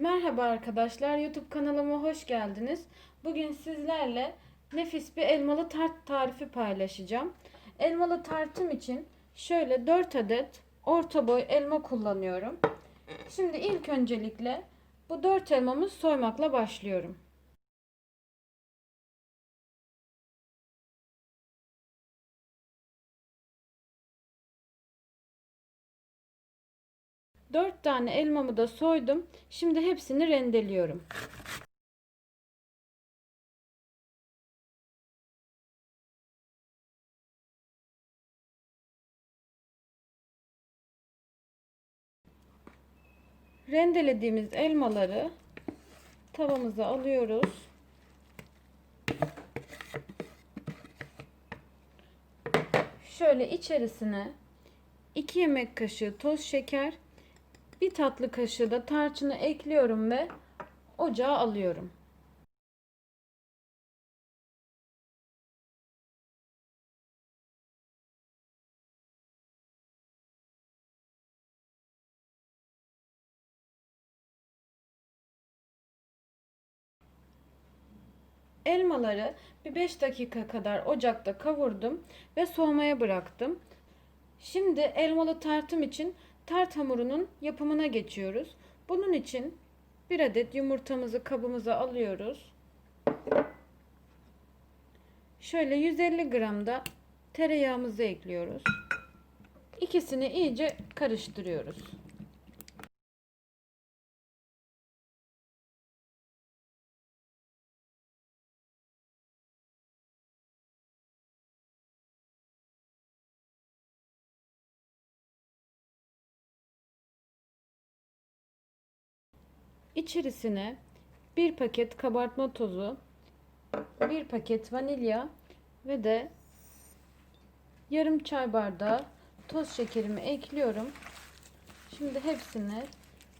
Merhaba arkadaşlar, YouTube kanalıma hoş geldiniz. Bugün sizlerle nefis bir elmalı tart tarifi paylaşacağım. Elmalı tartım için şöyle 4 adet orta boy elma kullanıyorum. Şimdi ilk öncelikle bu 4 elmamı soymakla başlıyorum. Dört tane elmamı da soydum. Şimdi hepsini rendeliyorum. Rendelediğimiz elmaları tavamıza alıyoruz. Şöyle içerisine 2 yemek kaşığı toz şeker, bir tatlı kaşığı da tarçını ekliyorum ve ocağa alıyorum. Elmaları bir 5 dakika kadar ocakta kavurdum ve soğumaya bıraktım. Şimdi elmalı tartım için tart hamurunun yapımına geçiyoruz. Bunun için bir adet yumurtamızı kabımıza alıyoruz. Şöyle 150 gram da tereyağımızı ekliyoruz. İkisini iyice karıştırıyoruz. İçerisine bir paket kabartma tozu, bir paket vanilya ve de yarım çay bardağı toz şekerimi ekliyorum. Şimdi hepsini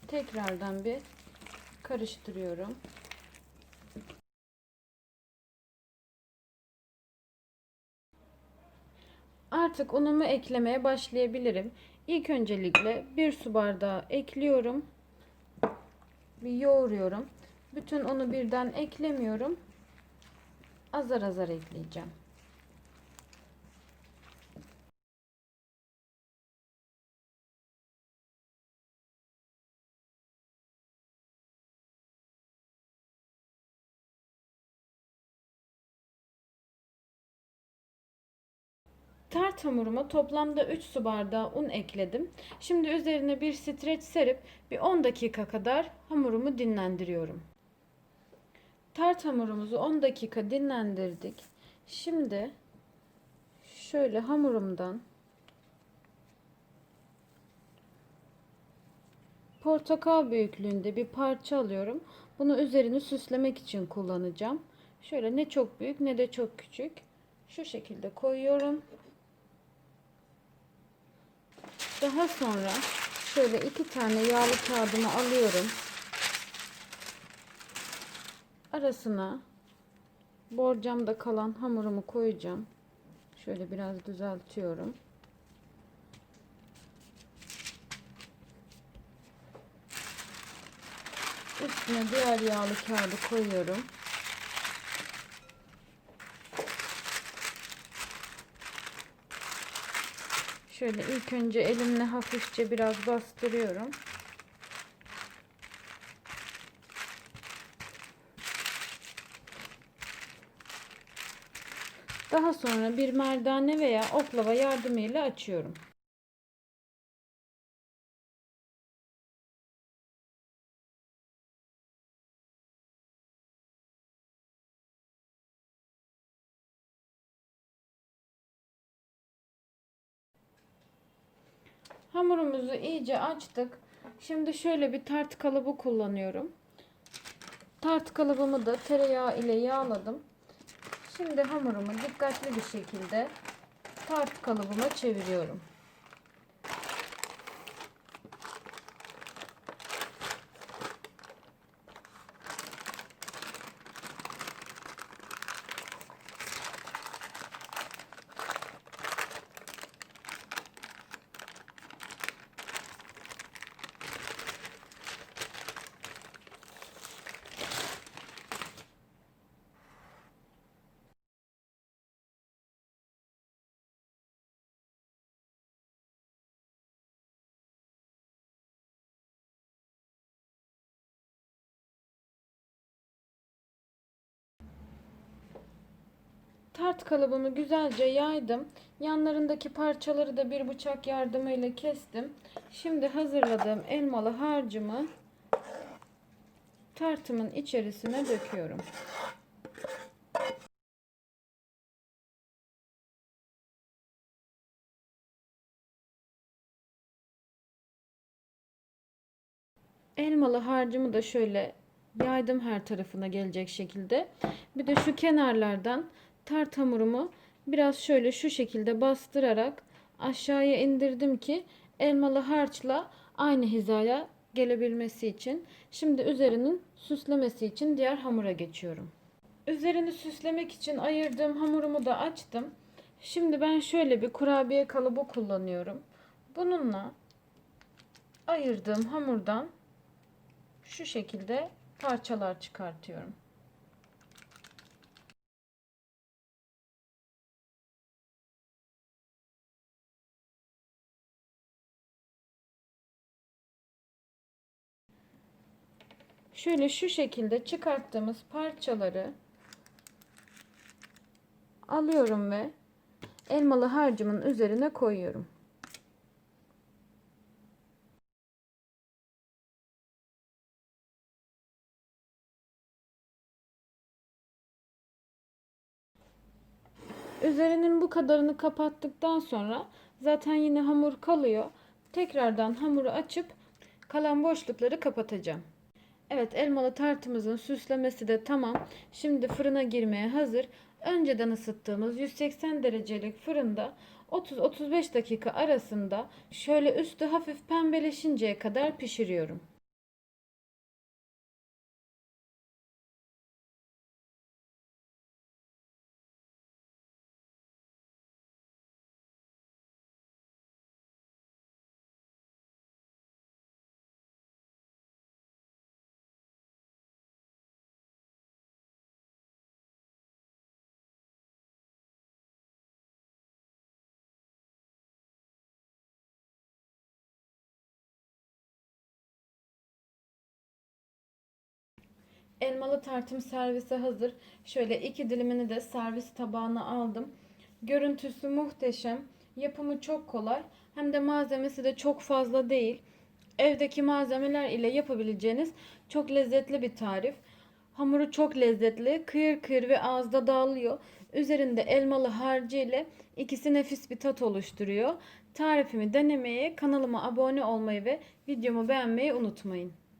tekrardan bir karıştırıyorum. Artık unumu eklemeye başlayabilirim. İlk öncelikle bir su bardağı ekliyorum bir yoğuruyorum. Bütün unu birden eklemiyorum. Azar azar ekleyeceğim. Tart hamuruma toplamda 3 su bardağı un ekledim. Şimdi üzerine bir streç serip bir 10 dakika kadar hamurumu dinlendiriyorum. Tart hamurumuzu 10 dakika dinlendirdik. Şimdi şöyle hamurumdan portakal büyüklüğünde bir parça alıyorum. Bunu üzerini süslemek için kullanacağım. Şöyle ne çok büyük ne de çok küçük. Şu şekilde koyuyorum. Daha sonra şöyle iki tane yağlı kağıdımı alıyorum. Arasına borcamda kalan hamurumu koyacağım. Şöyle biraz düzeltiyorum. Üstüne diğer yağlı kağıdı koyuyorum. Şöyle ilk önce elimle hafifçe biraz bastırıyorum. Daha sonra bir merdane veya oklava yardımıyla açıyorum. Hamurumuzu iyice açtık. Şimdi şöyle bir tart kalıbı kullanıyorum. Tart kalıbımı da tereyağı ile yağladım. Şimdi hamurumu dikkatli bir şekilde tart kalıbıma çeviriyorum. Tart kalıbımı güzelce yaydım. Yanlarındaki parçaları da bir bıçak yardımıyla kestim. Şimdi hazırladığım elmalı harcımı tartımın içerisine döküyorum. Elmalı harcımı da şöyle yaydım her tarafına gelecek şekilde. Bir de şu kenarlardan tart hamurumu biraz şöyle şu şekilde bastırarak aşağıya indirdim ki elmalı harçla aynı hizaya gelebilmesi için. Şimdi üzerinin süslemesi için diğer hamura geçiyorum. Üzerini süslemek için ayırdığım hamurumu da açtım. Şimdi ben şöyle bir kurabiye kalıbı kullanıyorum. Bununla ayırdığım hamurdan şu şekilde parçalar çıkartıyorum. Şöyle şu şekilde çıkarttığımız parçaları alıyorum ve elmalı harcımın üzerine koyuyorum. Üzerinin bu kadarını kapattıktan sonra zaten yine hamur kalıyor. Tekrardan hamuru açıp kalan boşlukları kapatacağım. Evet elmalı tartımızın süslemesi de tamam. Şimdi fırına girmeye hazır. Önceden ısıttığımız 180 derecelik fırında 30-35 dakika arasında şöyle üstü hafif pembeleşinceye kadar pişiriyorum. Elmalı tartım servise hazır. Şöyle iki dilimini de servis tabağına aldım. Görüntüsü muhteşem. Yapımı çok kolay. Hem de malzemesi de çok fazla değil. Evdeki malzemeler ile yapabileceğiniz çok lezzetli bir tarif. Hamuru çok lezzetli, kıyır kıyır ve ağızda dağılıyor. Üzerinde elmalı harcı ile ikisi nefis bir tat oluşturuyor. Tarifimi denemeye, kanalıma abone olmayı ve videomu beğenmeyi unutmayın.